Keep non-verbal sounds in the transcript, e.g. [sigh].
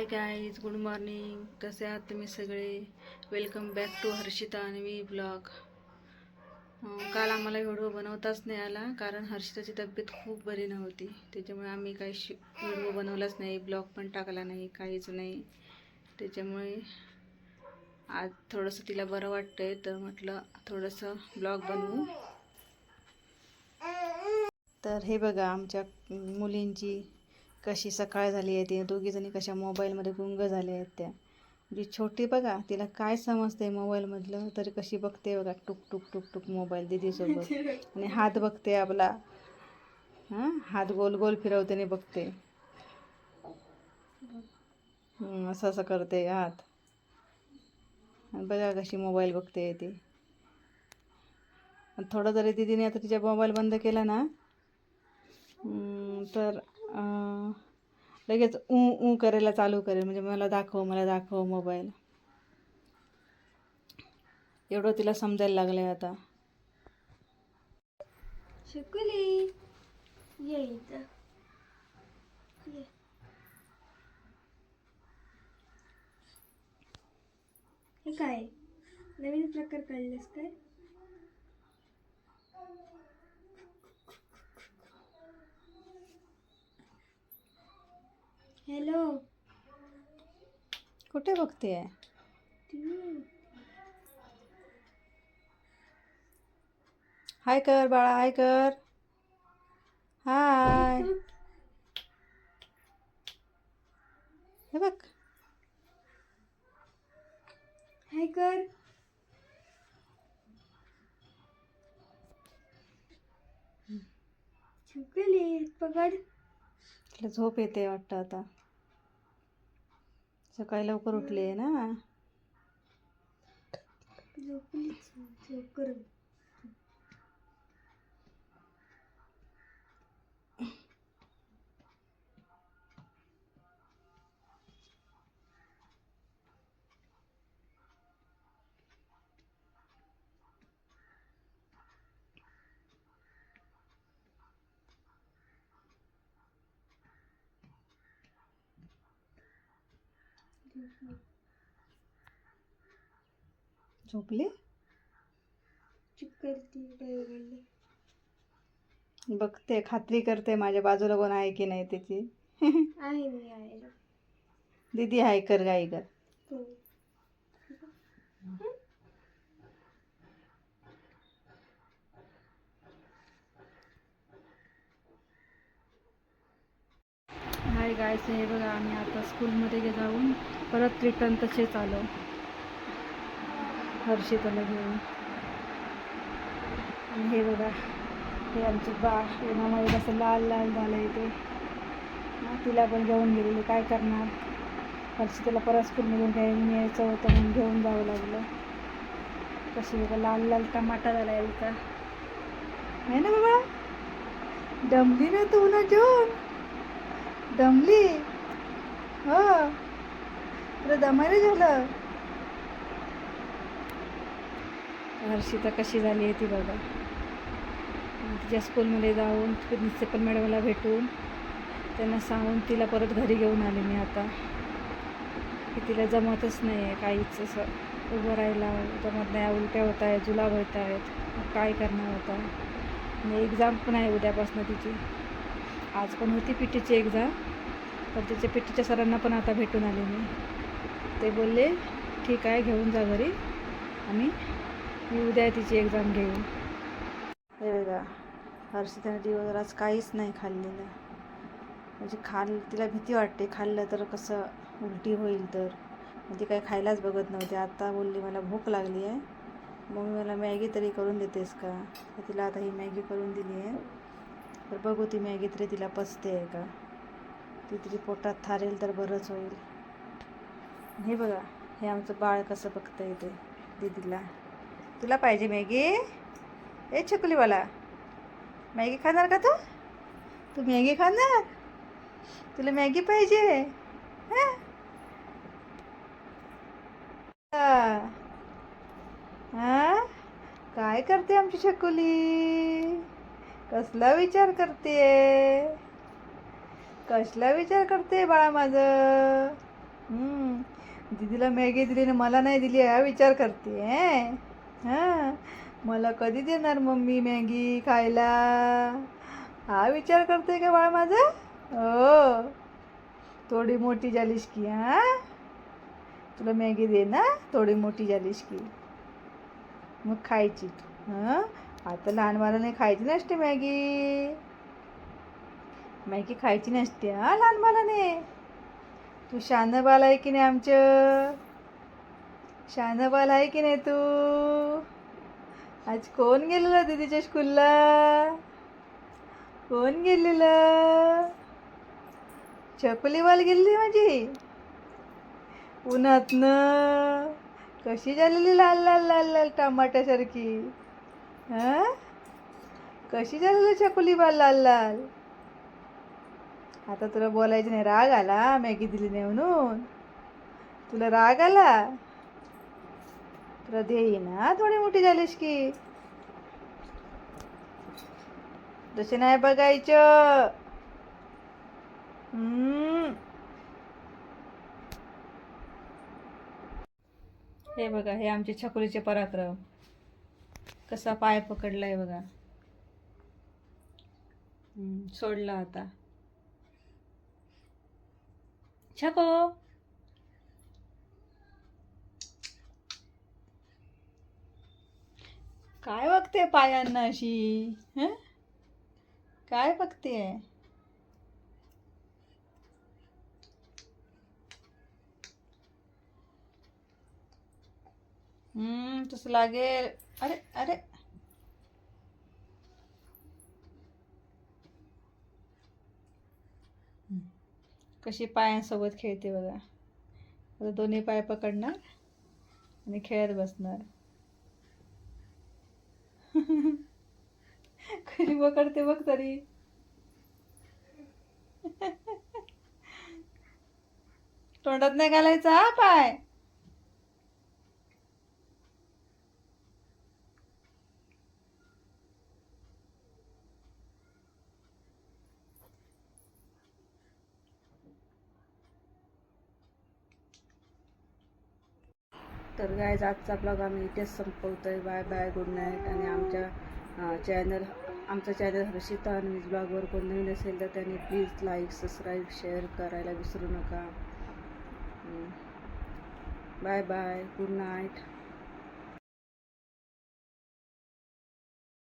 Hi guys good morning कसे आहात तुम्ही सगळे? वेलकम बॅक टू हर्षिता आणि ब्लॉग काल आम्हाला व्हिडिओ बनवताच नाही आला कारण हर्षिताची तब्येत खूप बरी नव्हती. त्याच्यामुळे आम्ही काही शि व्हिडिओ बनवलाच नाही ब्लॉग पण टाकला नाही काहीच नाही. त्याच्यामुळे आज थोडंसं तिला बरं वाटतं आहे तर म्हटलं थोडंसं ब्लॉग बनवू. तर हे बघा आमच्या मुलींची कशी सकाळ झाली आहे ती दोघीजणी कशा मोबाईलमध्ये गुंग झाल्या आहेत त्या. जी छोटी बघा तिला काय समजते मोबाईलमधलं तरी कशी बघते बघा टुक टुक टुक टुक मोबाईल दीदीसोबत. आणि हात बघते आपला. हां हात गोल गोल फिरवते आणि बघते असं असं करते हात. आणि बघा कशी मोबाईल बघते ती. थोडं जरी दीदीने आता तिच्या मोबाईल बंद केला ना तर लगेच ऊ ऊ करायला चालू करेल. म्हणजे मला दाखव मला दाखव मोबाईल. एवढं तिला समजायला लागलं आहे आता. शुकुली ये इथं. ये. हे काय? नवीन प्रकार काढलेस काय? हॅलो. कुठे बघते हाय कर बाळा हाय कर. हाय. हे बघ. हाय कर. शुकुली पकड. तिला झोप येते वाटतं आता. सकाळी लवकर उठली आहे ना? लवकर झोपली? बघते खात्री करते माझ्या बाजूला कोण आहे की नाही त्याची. दीदी हाय कर गाई कर काय गायचं हे बघा आम्ही आता स्कूलमध्ये जाऊन परत रिटर्न तसेच आलो. हर्षिताला घेऊन. आणि हे बघा हे आमची बाळ उन्हामुळे कसं लाल लाल झालं आहे ते तिला पण घेऊन गेलेली. काय करणार? हर्षिताला परत स्कूलमधून घ्यायला यायचं होतं म्हणून घेऊन जावं लागलं. कशी बघा लाल लाल टमाटा झाला आहे आहे ना बाबा? डमली ना तू ना जेवण दमली? हो. तुला दमायला झालं? हर्षिता कशी झाली आहे ती बघा. तिच्या स्कूलमध्ये जाऊन प्रिन्सिपल मॅडमला भेटून त्यांना सांगून तिला परत घरी घेऊन आले मी आता. की तिला जमतच नाही आहे काहीच असं. उभं राहायला जमत नाही उलट्या होत आहेत जुलाब होत आहेत. मग काय करणार होता आणि एक्झाम पण आहे उद्यापासून तिची. आज पण होती पी टीची एक्झाम पण त्याच्या पी टीच्या सरांना पण आता भेटून आले मी. ते बोलले ठीक आहे घेऊन जा घरी. आणि मी उद्या तिची एक्झाम घेईन. हे बघा हर्षिताने दिवसभर आज काहीच नाही खाल्लेलं. म्हणजे खाल तिला भीती वाटते खाल्लं तर कसं उलटी होईल तर. मग ती काही खायलाच बघत नव्हती. आता बोलली मला भूक लागली आहे. मग मला मॅगी तरी करून देतेस का? तिला आता ही मॅगी करून दिली आहे. तर बघू ती मॅगी तरी तिला पचते आहे का? ती तरी पोटात थारेल तर बरंच होईल. हे बघा हे आमचं बाळ कसं बघतं येते दीदीला. तुला पाहिजे मॅगी? ए छकुलीवाला. मॅगी खाणार का तू? तू मॅगी खाणार? तुला मॅगी पाहिजे. हा. हा? काय करते आमची छकुली? कसला विचार करते कसला विचार करते बाळा माझं? दीदीला मॅगी दिली ना मला नाही दिली हा विचार करते हां. मला कधी देणार मम्मी मॅगी खायला? हा विचार करते का बाळा माझा? हो. थोडी मोठी झालीस की हा? तुला मॅगी दे ना थोडी मोठी झालीस की. मग खायची तू हां? आता लहान बाळाने खायची नसते मॅगी. मॅगी खायची नसते हा लहान बाळाने. तू शान बाल आहे की नाही आमचं? शान बाल आहे की नाही तू? आज कोण गेलेलं दीदीच्या स्कूलला कोण गेलेलं? चपलीवाल गेलेली माझी? उन्हातनं. कशी झालेली लाल लाल लाल लाल टमाट्यासारखी? हां? कशी झालेली चकुली बाल लाल लाल? आता तुला बोलायचं नाही राग आला मॅगी दिली नाही म्हणून. तुला राग आला? तुला देई ना थोडी मोठी झालीस की. तसे नाही बघायचं. हम्म. हे बघा हे आमचे छकुलीचे पराक्रम. कसा पाय पकडलाय बघा. सोडला आता. छको. काय बघते पायांना अशी हं? काय बघते? तसं लागेल अरे अरे कशी पायांसोबत खेळते बघा. आता दोन्ही पाय पकडणार आणि खेळत बसणार. [laughs] कशी पकडते बघ तरी. [laughs] तोंडात नाही घालायचा हा पाय. तर गायज आजचा ब्लॉग आम्ही इथेच संपवतो आहे बाय बाय गुड नाईट आणि आमच्या चॅनल आमचा चॅनल हर्षिता आणि ब्लॉगवर कोण नवीन असेल तर त्यांनी प्लीज लाईक सबस्क्राईब शेअर करायला विसरू नका. Bye bye good night